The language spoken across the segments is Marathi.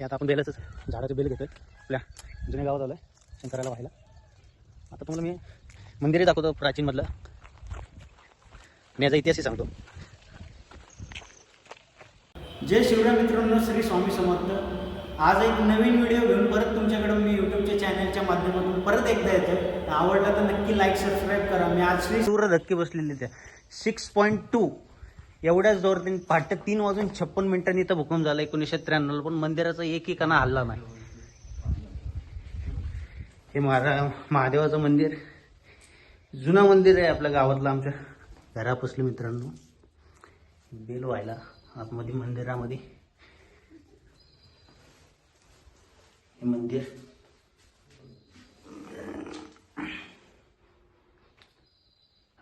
हे आता आपण बेलाचं झाडाचे बेल घेतोय. आपल्या जुन्या गावात आलं आहे शंकराला व्हायला आता तुम्हाला मी मंदिरही दाखवतो प्राचीनमधलं. आणि याचा इतिहासही सांगतो. जय शिवराय मित्रांनो श्री स्वामी समर्थ. आज एक नवीन व्हिडिओ घेऊन परत तुमच्याकडे मी यूट्यूबच्या चॅनलच्या माध्यमातून परत एकदा येतो आवडला तर नक्की लाईक सबस्क्राईब करा. मी आज श्री सूर्य धक्के बसलेले त्या. सिक्स पॉईंट टू एवढ्याच जोर त्यांनी पहाटे तीन वाजून छप्पन मिनिटांनी इथं भूकंप झाला एकोणीसशे त्र्याण्णवला. पण मंदिराचा एकही कणा हल्ला नाही. हे महारा महादेवाचं मंदिर जुनं मंदिर आहे आपल्या गावातलं आमच्या. घरापासलं मित्रांनो. बेल व्हायला आतमध्ये मंदिरामध्ये. हे मंदिर.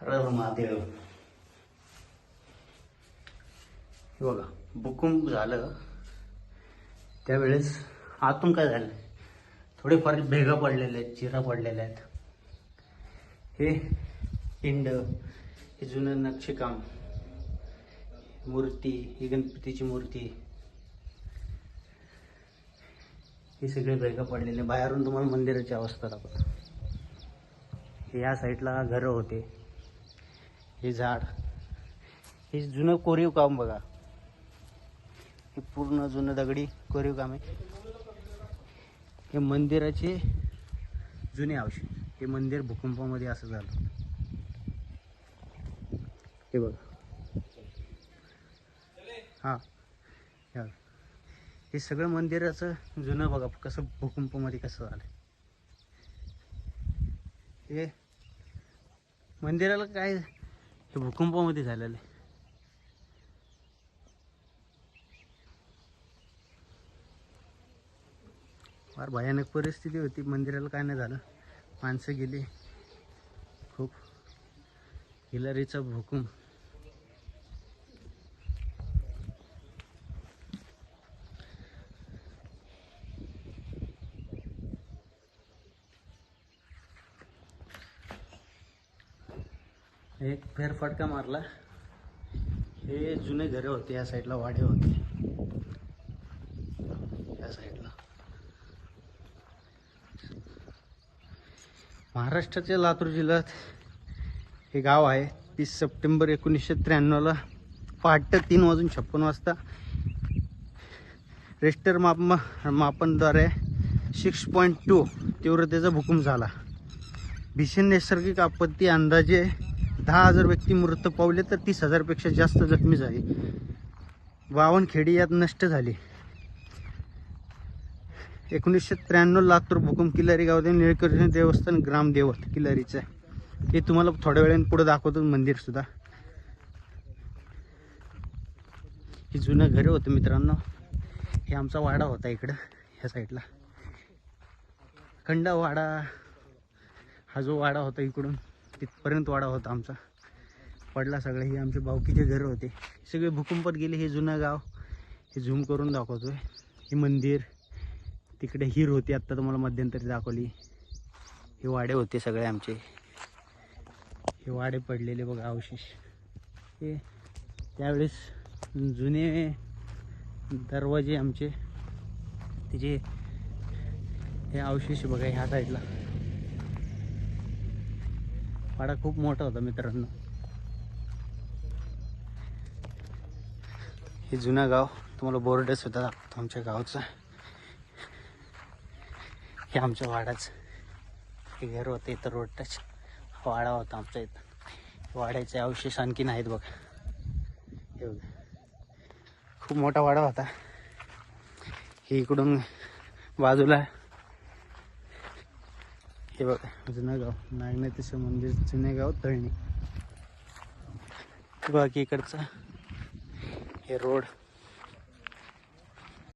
हर महादेव हे बघा भूकंप झालं. त्यावेळेस आतून काय झालं? थोडेफार भेगा पडलेले आहेत चिरा पडलेल्या आहेत. हे पिंड हे जुनं नक्षीकाम मूर्ती ही गणपतीची मूर्ती. हे सगळे भेगा पडलेले. बाहेरून तुम्हाला मंदिराची अवस्था दाखवतो. हे या साईडला घरं होते. हे झाड. हे जुनं कोरीव काम बघा. हे पूर्ण जुनं दगडी कोरीव काम आहे. हे मंदिराचे जुने अवशेष हे मंदिर भूकंपामध्ये असं झालं. हे बघा. हा. हे हे सगळं मंदिराचं जुनं बघा कसं भूकंपामध्ये कसं झालं. हे मंदिराला काय हे भूकंपामध्ये झालेलं आहे. फार भयानक परिस्थिती होती. मंदिराला काय नाही झालं. माणसं गेली. खूप. हिलारीचा भुकूम एक फेरफटका मारला. हे जुने घरे होते. या साईडला वाडे होते. या साईडला महाराष्ट्राच्या लातूर जिल्ह्यात हे गाव आहे. तीस सप्टेंबर एकोणीसशे त्र्याण्णवला पहाटे तीन वाजून छप्पन वाजता रेस्टर माप मापनद्वारे सिक्स पॉईंट टू तीव्रतेचा भूकंप झाला. भीषण नैसर्गिक आपत्ती अंदाजे दहा हजार व्यक्ती मृत पावले तर तीस हजारपेक्षा जास्त जखमी झाली. बावन्न खेडी यात नष्ट झाली. एकोणीसशे त्र्याण्णव लातूर भूकंप किल्लारी गावातील निळकर्णी देवस्थान ग्रामदेवत किल्लारीचं आहे. हे तुम्हाला थोड्या वेळाने पुढे दाखवतो मंदिर सुद्धा. जुनं घरं होतं मित्रांनो. हे आमचा वाडा होता इकडं ह्या साईडला. खंडा वाडा. हा जो वाडा होता इकडून तिथपर्यंत वाडा होता आमचा. पडला सगळं हे आमचे भावकीचे घरं होते. सगळे भूकंपात गेले हे जुनं गाव. हे झूम करून दाखवतोय. हे मंदिर. तिकडे हिर होती आत्ता तुम्हाला मध्यंतरी दाखवली. हे वाडे होते सगळे आमचे. हे वाडे पडलेले बघा अवशेष. हे त्यावेळेस जुने दरवाजे आमचे. तिचे हे अवशेष बघा ह्या साईडला. वाडा खूप मोठा होता मित्रांनो. हे जुनं गाव तुम्हाला बोर्डच होता आमच्या गावचं. हे आमच्या वाडाच हे घर होतं इथं रोड टच वाडा होता आमच्या इथं. वाड्याचे अवशेष आणखीन आहेत बघा. हे बघा. खूप मोठा वाडा होता. हे इकडून बाजूला हे बघा. जुनं गाव नागनाथीचं मंदिर जुने गाव तळणी बाकी इकडचं हे रोड.